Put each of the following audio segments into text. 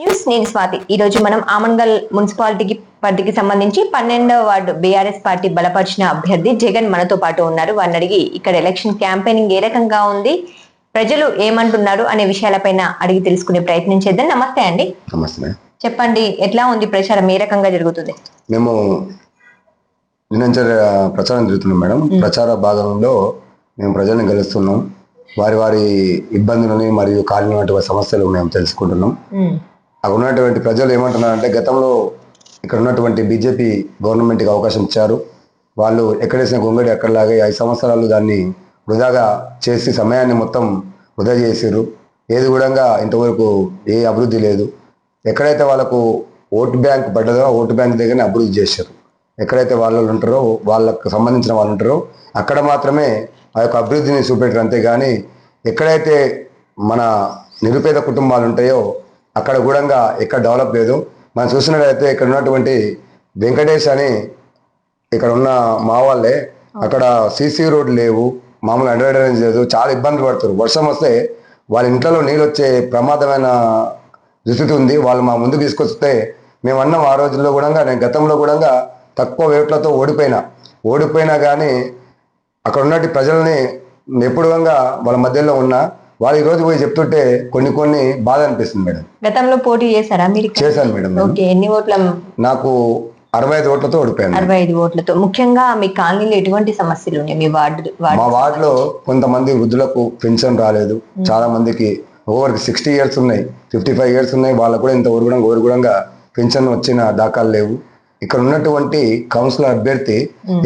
News నేను స్వాతి ఈ రోజు మనం ఆమన్గల్ మున్సిపాలిటీకి పరిధికి సంబంధించి పన్నెండవ వార్డు బీఆర్ఎస్ పార్టీ బలపరిచిన అభ్యర్థి జగన్ మనతో పాటు ఉన్నారు. వారిని అడిగి ఇక్కడ ఎలక్షన్ క్యాంపెయినింగ్ ఏ రకంగా ఉంది ప్రజలు ఏమంటున్నారు అనే విషయాలపైన అడిగి తెలుసుకునే ప్రయత్నం చేద్దాం. నమస్తే అండి. నమస్తే. చెప్పండి ఎట్లా ఉంది ప్రచారం? ఏ రకంగా జరుగుతుంది? మేము నిన్నంచ ప్రచారం జరుగుతున్నాం మేడం. ప్రచార భాగంలో మేము ప్రజల్ని గెలుస్తున్నాం. వారి వారి ఇబ్బందులని మరియు కాలినటువంటి సమస్యలు మేము తెలుసుకుంటున్నాం. అక్కడ ఉన్నటువంటి ప్రజలు ఏమంటున్నారంటే గతంలో ఇక్కడ ఉన్నటువంటి బీజేపీ గవర్నమెంట్కి అవకాశం ఇచ్చారు. వాళ్ళు ఎక్కడేసిన గొంగడి ఎక్కడలాగే ఐదు సంవత్సరాలు దాన్ని వృధాగా చేసి సమయాన్ని మొత్తం వృధా చేసారు ఏది కూడా ఇంతవరకు ఏ అభివృద్ధి లేదు. ఎక్కడైతే వాళ్ళకు ఓటు బ్యాంక్ పడ్డదో ఓటు బ్యాంక్ దగ్గరనే అభివృద్ధి చేశారు ఎక్కడైతే వాళ్ళు ఉంటారో వాళ్ళకు సంబంధించిన వాళ్ళు ఉంటారో అక్కడ మాత్రమే ఆ యొక్క అభివృద్ధిని చూపెట్టారు. అంతేగాని ఎక్కడైతే మన నిరుపేద కుటుంబాలు ఉంటాయో అక్కడ కూడా ఎక్కడ డెవలప్ లేదు. మనం చూసినట్లయితే ఇక్కడ ఉన్నటువంటి వెంకటేష్ అని ఇక్కడ ఉన్న మా వాళ్ళే. అక్కడ సీసీ రోడ్ లేవు మామూలు అండర్ లేదు చాలా ఇబ్బంది పడుతారు వర్షం వస్తే వాళ్ళ ఇంట్లో నీళ్ళు వచ్చే ప్రమాదమైన దుస్థితి ఉంది. వాళ్ళు మా ముందుకు తీసుకొస్తే మేము అన్నాం ఆ రోజుల్లో కూడా నేను గతంలో కూడా తక్కువ వేట్లతో ఓడిపోయినా. ఓడిపోయినా కానీ అక్కడ ఉన్నటి ప్రజల్ని నిపుణంగా వాళ్ళ మధ్యలో ఉన్నా. వాళ్ళు ఈ రోజు పోయి చెప్తుంటే కొన్ని కొన్ని బాధ అనిపిస్తుంది మేడం. గతంలో పోటీ చేశారా మీరు? చేశాను మేడం. ఓకే ఎన్ని ఓట్ల నాకు అరవై ఐదు ఓట్లతో ఓడిపోయాను అరవై ఐదు ఓట్లతో. ముఖ్యంగా మీ కాలనీలో ఎటువంటి సమస్యలు ఉన్నాయి? మీ వార్డు వార్డు మా వార్డులో కొంతమంది వృద్ధులకు పెన్షన్ రాలేదు. చాలా మందికి ఓవర్కి సిక్స్టీ ఇయర్స్ ఉన్నాయి. ఫిఫ్టీ ఫైవ్ ఇయర్స్ ఉన్నాయి. వాళ్ళకు కూడా ఇంత కూడా కూడా పెన్షన్ వచ్చిన దాఖలు లేవు. ఇక్కడ ఉన్నటువంటి కౌన్సిలర్ అభ్యర్థి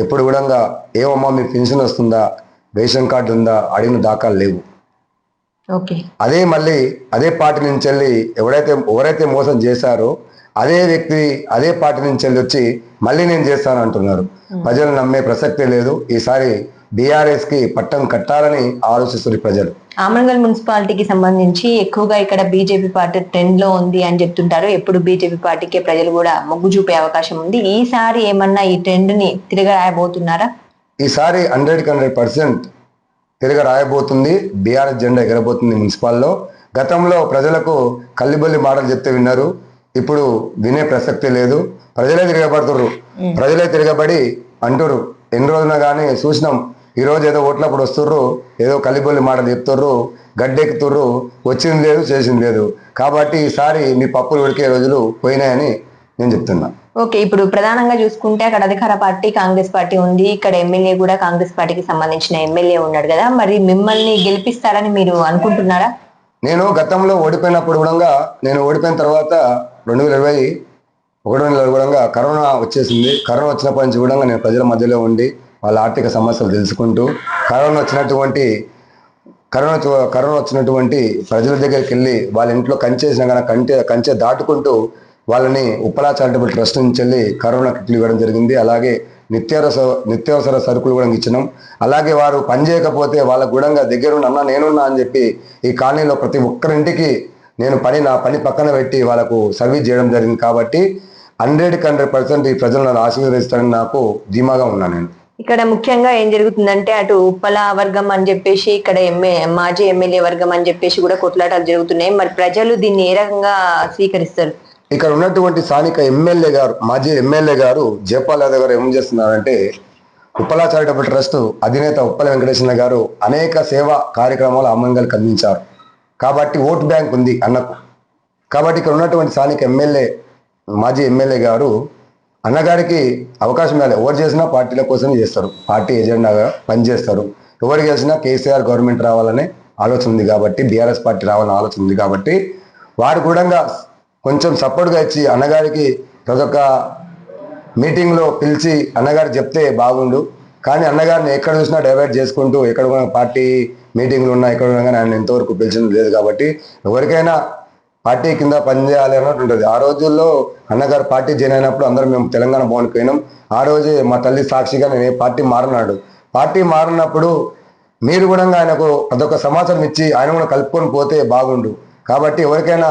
ఎప్పుడు కూడా ఏమమ్మా మీకు పెన్షన్ వస్తుందా? రేషన్ కార్డు ఉందా? అడిగిన దాఖలు లేవు. అదే మళ్ళీ అదే పార్టీ నుంచి వెళ్ళి ఎవరైతే ఎవరైతే మోసం చేశారో అదే వ్యక్తి అదే పార్టీ నుంచి వెళ్ళి వచ్చి మళ్ళీ నేను చేస్తాను అంటున్నారు. ప్రజలు నమ్మే ప్రసక్తే లేదు. ఈసారి బీఆర్ఎస్కి పట్టం కట్టాలని ఆలోచిస్తున్నారు ప్రజలు. ఆమన్గల్ మున్సిపాలిటీకి సంబంధించి ఎక్కువగా ఇక్కడ బీజేపీ పార్టీ ట్రెండ్లో ఉంది అని చెప్తుంటారు. ఎప్పుడు బీజేపీ పార్టీకే ప్రజలు కూడా మొగ్గు చూపే అవకాశం ఉంది. ఈసారి ఏమన్నా ఈ ట్రెండ్ని తిరగరాయబోతున్నారా? ఈసారి హండ్రెడ్ హండ్రెడ్ పర్సెంట్ తిరగ రాయబోతుంది బీఆర్ఎస్ జెండా ఎగరబోతుంది మున్సిపాల్లో. గతంలో ప్రజలకు కల్లిబొల్లి మాటలు చెప్తే విన్నారు. ఇప్పుడు వినే ప్రసక్తి లేదు. ప్రజలే తిరగబడుతుర్రు. ప్రజలే తిరగబడి అంటుర్రు. ఎన్ని రోజున కానీ చూసినాం. ఈ రోజు ఏదో ఓట్లప్పుడు వస్తుర్రు. ఏదో కల్లిబొల్లి మాటలు చెప్తుర్రు. గడ్డెక్కుతుర్రు. వచ్చింది లేదు చేసింది లేదు. కాబట్టి ఈసారి మీ పప్పులు ఉడికే రోజులు పోయినాయని నేను చెప్తున్నా. ఓకే ఇప్పుడు ప్రధానంగా చూసుకుంటే అక్కడ అధికార పార్టీ కాంగ్రెస్ పార్టీ ఉంది. ఇక్కడ ఎమ్మెల్యే కూడా కాంగ్రెస్ పార్టీకి సంబంధించిన ఎమ్మెల్యే ఉన్నాడు కదా. మరి మిమ్మల్ని గెలిపిస్తారని మీరు అనుకుంటున్నారా? నేను గతంలో ఓడిపోయినప్పుడు కూడా నేను ఓడిపోయిన తర్వాత రెండు వేల ఇరవై ఒకటి వేల కూడా కరోనా వచ్చేసింది. కరోనా వచ్చినప్పటి నుంచి కూడా నేను ప్రజల మధ్యలో ఉండి వాళ్ళ ఆర్థిక సమస్యలు తెలుసుకుంటూ కరోనా వచ్చినటువంటి కరోనా కరోనా వచ్చినటువంటి ప్రజల దగ్గరికి వెళ్ళి వాళ్ళ ఇంట్లో కంచేసిన కానీ కంటే కంచె దాటుకుంటూ వాళ్ళని ఉప్పలా చారిటబుల్ ట్రస్ట్ నుంచి వెళ్ళి కరోనా కిట్లు ఇవ్వడం జరిగింది. అలాగే నిత్యావసర నిత్యావసర సరుకులు కూడా ఇచ్చినాం అలాగే వారు పని చేయకపోతే గుడంగా కూడా అన్న నేనున్నా అని చెప్పి ఈ కాలనీలో ప్రతి ఒక్కరింటికి నేను పని నా పని పక్కన పెట్టి వాళ్ళకు సర్వీస్ చేయడం జరిగింది. కాబట్టి హండ్రెడ్కి హండ్రెడ్ పర్సెంట్ ఈ ప్రజలు నన్ను ఆశీర్వదిస్తారని నాకు ధీమాగా ఉన్నాను నేను. ఇక్కడ ముఖ్యంగా ఏం జరుగుతుందంటే అటు ఉప్పల వర్గం అని చెప్పేసి ఇక్కడ ఎమ్మె మాజీ ఎమ్మెల్యే వర్గం అని చెప్పేసి కూడా కొట్లాటాలు జరుగుతున్నాయి. మరి ప్రజలు దీన్ని ఏ రకంగా స్వీకరిస్తారు? ఇక్కడ ఉన్నటువంటి స్థానిక ఎమ్మెల్యే గారు మాజీ ఎమ్మెల్యే గారు జయపాల్ యాదవ్ గారు ఏం చేస్తున్నారంటే ఉప్పలా చారిటబుల్ ట్రస్ట్ అధినేత ఉప్పల వెంకటేశ్వర గారు అనేక సేవా కార్యక్రమాలు అమ్మంగల్కి అందించారు. కాబట్టి ఓట్ బ్యాంక్ ఉంది అన్నకు. కాబట్టి ఇక్కడ ఉన్నటువంటి స్థానిక ఎమ్మెల్యే మాజీ ఎమ్మెల్యే గారు అన్నగారికి అవకాశం ఇవ్వాలి. ఎవరు చేసినా పార్టీల కోసమే చేస్తారు. పార్టీ ఎజెండాగా పనిచేస్తారు. ఎవరు చేసినా కేసీఆర్ గవర్నమెంట్ రావాలనే ఆలోచన ఉంది కాబట్టి బీఆర్ఎస్ పార్టీ రావాలని ఆలోచన ఉంది కాబట్టి వారు కూడా కొంచెం సపోర్ట్గా ఇచ్చి అన్నగారికి ప్రతి మీటింగ్లో పిలిచి అన్నగారు చెప్తే బాగుండు. కానీ అన్నగారిని ఎక్కడ చూసినా డైవర్ట్ చేసుకుంటూ ఎక్కడ కూడా పార్టీ మీటింగ్లు ఉన్నా ఎక్కడ ఉన్నా కానీ ఆయన ఎంతవరకు పిలిచింది లేదు కాబట్టి ఎవరికైనా పార్టీ కింద పనిచేయాలి అన్నట్టు ఉంటుంది. ఆ రోజుల్లో అన్నగారు పార్టీ జాయిన్ అయినప్పుడు అందరం మేము తెలంగాణ భవన్కి పోయినాం. ఆ రోజే మా తల్లి సాక్షిగా నేను పార్టీ మారినాడు. పార్టీ మారినప్పుడు మీరు కూడా ఆయనకు అదొక సమాచారం ఇచ్చి ఆయన కూడా కలుపుకొని పోతే బాగుండు. కాబట్టి ఎవరికైనా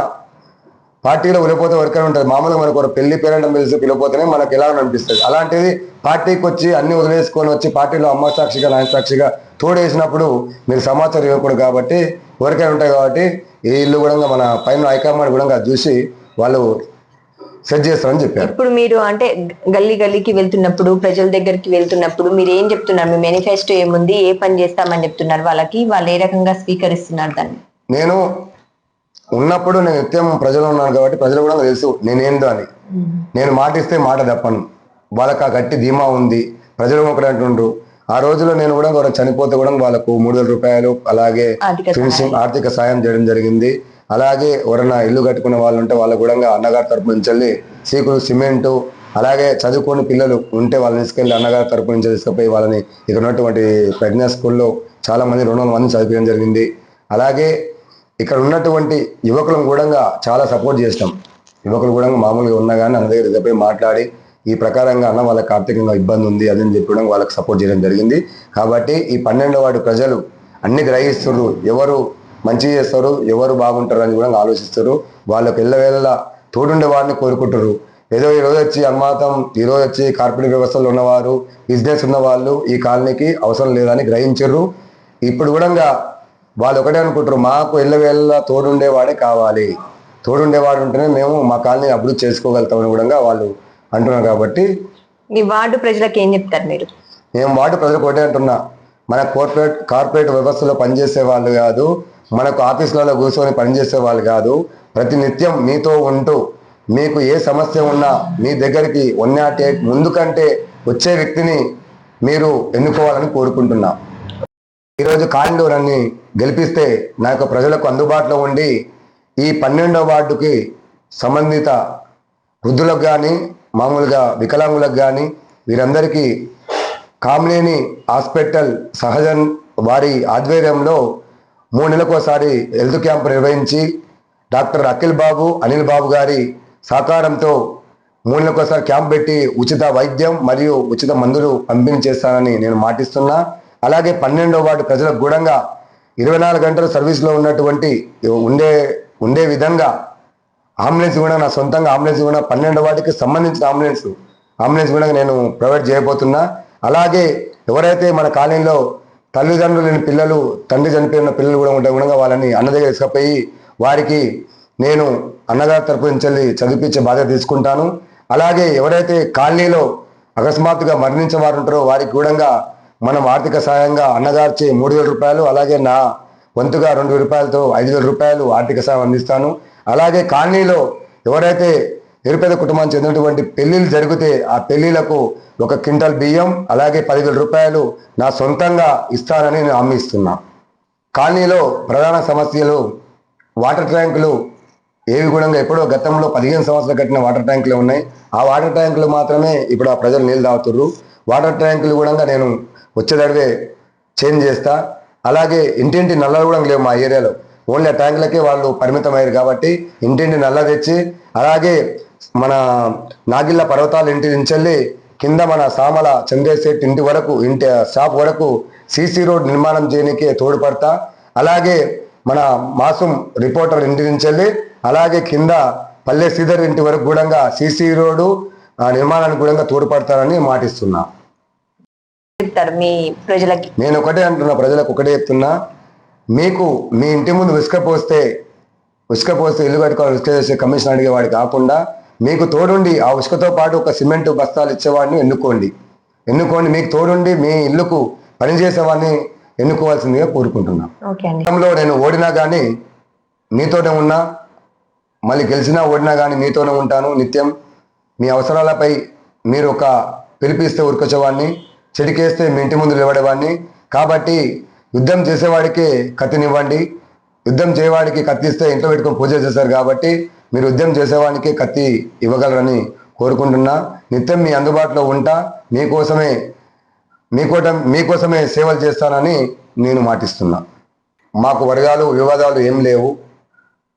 పార్టీలో వెళ్ళిపోతే ఎవరికైనా ఉంటుంది. మామూలుగా మనకు ఒక పెళ్ళి పేరెంట్ పిలిచి పిలిపోతేనే మనకు ఎలా అనిపిస్తుంది. అలాంటిది పార్టీకి వచ్చి అన్ని వదిలేసుకొని వచ్చి పార్టీలో అమ్మ సాక్షిగా నాయన సాక్షిగా తోడేసినప్పుడు మీరు సమాచారం ఇవ్వకూడదు కాబట్టి ఎవరికైనా ఉంటాయి కాబట్టి ఈ ఇల్లు కూడా మన పైన హైకమాండ్ కూడా చూసి వాళ్ళు సెట్ చేస్తారని చెప్పారు. ఇప్పుడు మీరు అంటే గల్లీ గల్లీకి వెళ్తున్నప్పుడు ప్రజల దగ్గరికి వెళ్తున్నప్పుడు మీరు ఏం చెప్తున్నారు? మీ మేనిఫెస్టో ఏముంది? ఏ పని చేస్తామని చెప్తున్నారు? వాళ్ళకి వాళ్ళు ఏ రకంగా స్వీకరిస్తున్నారు దాన్ని? నేను ఉన్నప్పుడు నేను నిత్యం ప్రజలు ఉన్నాను కాబట్టి ప్రజలు కూడా తెలుసు నేనేందో అని. నేను మాట ఇస్తే మాట తప్పను. వాళ్ళకి ఆ గట్టి ధీమా ఉంది. ప్రజలు ఒకటి అంటుండ్రు. ఆ రోజులో నేను కూడా ఎవరైనా చనిపోతే కూడా వాళ్ళకు మూడు వేల రూపాయలు అలాగే ఆర్థిక ఫినిషింగ్ ఆర్థిక సాయం చేయడం జరిగింది. అలాగే ఎవరైనా ఇల్లు కట్టుకునే వాళ్ళు ఉంటే వాళ్ళకు కూడా అన్నగారి తరపు నుంచి వెళ్ళి సీకులు సిమెంటు అలాగే చదువుకుని పిల్లలు ఉంటే వాళ్ళని తీసుకెళ్ళి అన్నగారి తరపు నుంచి తీసుకుపోయి వాళ్ళని ఇక్కడ ఉన్నటువంటి ప్రజ్ఞా స్కూల్లో చాలా మంది రెండు వందల మంది చదివించడం జరిగింది. అలాగే ఇక్కడ ఉన్నటువంటి యువకులను కూడా చాలా సపోర్ట్ చేస్తాం. యువకులు కూడా మామూలుగా ఉన్నా కానీ అన్న దగ్గర పోయి మాట్లాడి ఈ ప్రకారంగా అన్న వాళ్ళకి ఆర్థికంగా ఇబ్బంది ఉంది అదని చెప్పడం వాళ్ళకి సపోర్ట్ చేయడం జరిగింది. కాబట్టి ఈ పన్నెండో వాడు ప్రజలు అన్ని గ్రహిస్తున్నారు ఎవరు మంచి చేస్తారు ఎవరు బాగుంటారు అని కూడా ఆలోచిస్తారు వాళ్ళకి ఎల్లవేళ తోడుండే వారిని కోరుకుంటారు ఏదో ఈ రోజు వచ్చి అన్మాతం ఈ రోజు వచ్చి కార్పొరేట్ వ్యవస్థలో ఉన్నవారు బిజినెస్ ఉన్న వాళ్ళు ఈ కాలనీకి అవసరం లేదని గ్రహించరు ఇప్పుడు కూడా వాళ్ళు ఒకటే అనుకుంటారు మాకు ఎల్లవేళ తోడుండేవాడే కావాలి. తోడుండేవాడు ఉంటేనే మేము మా కాలనీ అభివృద్ధి చేసుకోగలుగుతామని కూడా వాళ్ళు అంటున్నారు కాబట్టి మీ వార్డు ప్రజలకు ఏం చెప్తారు మీరు? మేము వార్డు ప్రజలకు ఒకటే అంటున్నా మన కార్పొరేట్ కార్పొరేట్ వ్యవస్థలో పనిచేసే వాళ్ళు కాదు మనకు ఆఫీసులలో కూర్చొని పనిచేసే వాళ్ళు కాదు ప్రతి నిత్యం మీతో ఉంటూ మీకు ఏ సమస్య ఉన్నా మీ దగ్గరికి వన్ నాట్ ఎయిట్ ముందు కంటే వచ్చే వ్యక్తిని మీరు ఎన్నుకోవాలని కోరుకుంటున్నా. ఈరోజు కాలిలో నన్ను గెలిపిస్తే నా యొక్క ప్రజలకు అందుబాటులో ఉండి ఈ పన్నెండవ వార్డుకి సంబంధిత వృద్ధులకు కానీ మామూలుగా వికలాంగులకు కానీ వీరందరికీ కామ్లేని హాస్పిటల్ సహజన్ వారి ఆధ్వర్యంలో మూడు నెలలకోసారి హెల్త్ క్యాంప్ నిర్వహించి డాక్టర్ అఖిల్ బాబు అనిల్ బాబు గారి సహకారంతో మూడు నెలలకోసారి క్యాంప్ పెట్టి ఉచిత వైద్యం మరియు ఉచిత మందులు పంపిణీ చేస్తానని నేను మాటిస్తున్నా. అలాగే పన్నెండో వార్డు ప్రజలకు గూఢంగా ఇరవై నాలుగు గంటలు సర్వీస్లో ఉన్నటువంటి ఉండే ఉండే విధంగా అంబులెన్స్ కూడా నా సొంతంగా అంబులెన్స్ కూడా పన్నెండు వాటికి సంబంధించిన అంబులెన్స్ అంబులెన్స్ కూడా నేను ప్రొవైడ్ చేయబోతున్నా. అలాగే ఎవరైతే మన కాలనీలో తల్లిదండ్రులు లేని పిల్లలు తండ్రి చనిపోయిన పిల్లలు కూడా ఉంటే కూడా వాళ్ళని అన్న దగ్గర తీసుకుపోయి వారికి నేను అన్నగారి తరపు నుంచి వెళ్ళి చదివించే బాధ్యత తీసుకుంటాను. అలాగే ఎవరైతే కాలనీలో అకస్మాత్తుగా మరణించే వారు ఉంటారో వారికి కూడా మనం ఆర్థిక సహాయంగా అన్నగారిచే మూడు వేల రూపాయలు అలాగే నా వంతుగా రెండు వేల రూపాయలతో ఐదు వేల రూపాయలు ఆర్థిక సాయం అందిస్తాను. అలాగే కాలనీలో ఎవరైతే నిరుపేద కుటుంబానికి చెందినటువంటి పెళ్ళిళ్ళు జరిగితే ఆ పెళ్ళిళ్ళకు ఒక క్వింటల్ బియ్యం అలాగే పదివేల రూపాయలు నా సొంతంగా ఇస్తానని నేను హామీ కాలనీలో ప్రధాన సమస్యలు వాటర్ ట్యాంకులు ఏవి కూడా ఎప్పుడో గతంలో పదిహేను సంవత్సరాలు కట్టిన వాటర్ ట్యాంకులు ఉన్నాయి. ఆ వాటర్ ట్యాంకులు మాత్రమే ఇప్పుడు ఆ ప్రజలు నీళ్ళు తాగుతుర్రు. వాటర్ ట్యాంకులు కూడా నేను వచ్చేదడివే చేంజ్ చేస్తా. అలాగే ఇంటింటి నల్లలు కూడా లేవు మా ఏరియాలో. ఓన్లీ ట్యాంకులకే వాళ్ళు పరిమితమయ్యారు కాబట్టి ఇంటింటి నల్ల తెచ్చి అలాగే మన నాగిళ్ళ పర్వతాల ఇంటి నుంచి కింద మన సామల చంద్రశెట్టి ఇంటి వరకు ఇంటి షాప్ వరకు సీసీ రోడ్ నిర్మాణం చేయడానికి తోడ్పడతా. అలాగే మన మాసం రిపోర్టర్ ఇంటి నుంచి అలాగే కింద పల్లె శ్రీధర్ ఇంటి వరకు కూడా సీసీ రోడ్డు నిర్మాణానికి కూడా తోడ్పడతానని మాటిస్తున్నా. చెప్తారు మీ ప్రజలకి. నేను ఒకటే అంటున్నా ప్రజలకు ఒకటే చెప్తున్నా. మీకు మీ ఇంటి ముందు ఇసుక పోస్తే ఇసుక పోస్తే ఇల్లు కట్టుకోవాలి ఇసుక చేసే కమిషన్ అడిగేవాడు కాకుండా మీకు తోడుండి ఆ ఇసుకతో పాటు ఒక సిమెంట్ బస్తాలు ఇచ్చేవాడిని ఎన్నుకోండి. ఎన్నుకోండి మీకు తోడుండి మీ ఇల్లుకు పనిచేసేవాడిని ఎన్నుకోవాల్సిందిగా కోరుకుంటున్నా. ఓకే అండి. గతంలో నేను ఓడినా కానీ మీతోనే ఉన్నా. మళ్ళీ గెలిచినా ఓడినా కానీ మీతోనే ఉంటాను. నిత్యం మీ అవసరాలపై మీరు ఒక పిలిపిస్తే ఉరికొచ్చేవాడిని. చెడికేస్తే మీ ఇంటి ముందు నిలబడేవాడిని. కాబట్టి యుద్ధం చేసేవాడికే కత్తినివ్వండి. యుద్ధం చేయవాడికి కత్తి ఇస్తే ఇంట్లో పెట్టుకొని పూజ చేశారు కాబట్టి మీరు యుద్ధం చేసేవాడికే కత్తి ఇవ్వగలరని కోరుకుంటున్నా. నిత్యం మీ అందుబాటులో ఉంటా. మీకోసమే మీకోటం మీకోసమే సేవలు చేస్తానని నేను మాటిస్తున్నా. మాకు వర్గాలు వివాదాలు ఏం లేవు.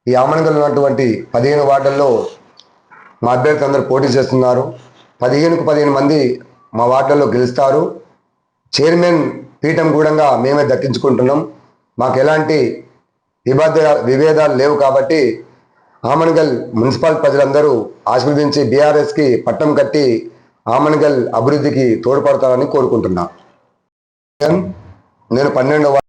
ఈ ఆమణగల్ ఉన్నటువంటి పదిహేను వార్డుల్లో మా అభ్యర్థి అందరూ పోటీ చేస్తున్నారు. పదిహేనుకు పదిహేను మంది మా వార్డుల్లో గెలుస్తారు. చైర్మన్ పీఠం కూడా మేమే దక్కించుకుంటున్నాం. మాకు ఎలాంటి వివాద విభేదాలు లేవు కాబట్టి ఆమన్గల్ మున్సిపల్ ప్రజలందరూ ఆశీర్వదించి బీఆర్ఎస్కి పట్టం కట్టి ఆమన్గల్ అభివృద్ధికి తోడ్పడతారని కోరుకుంటున్నా. నేను పన్నెండవ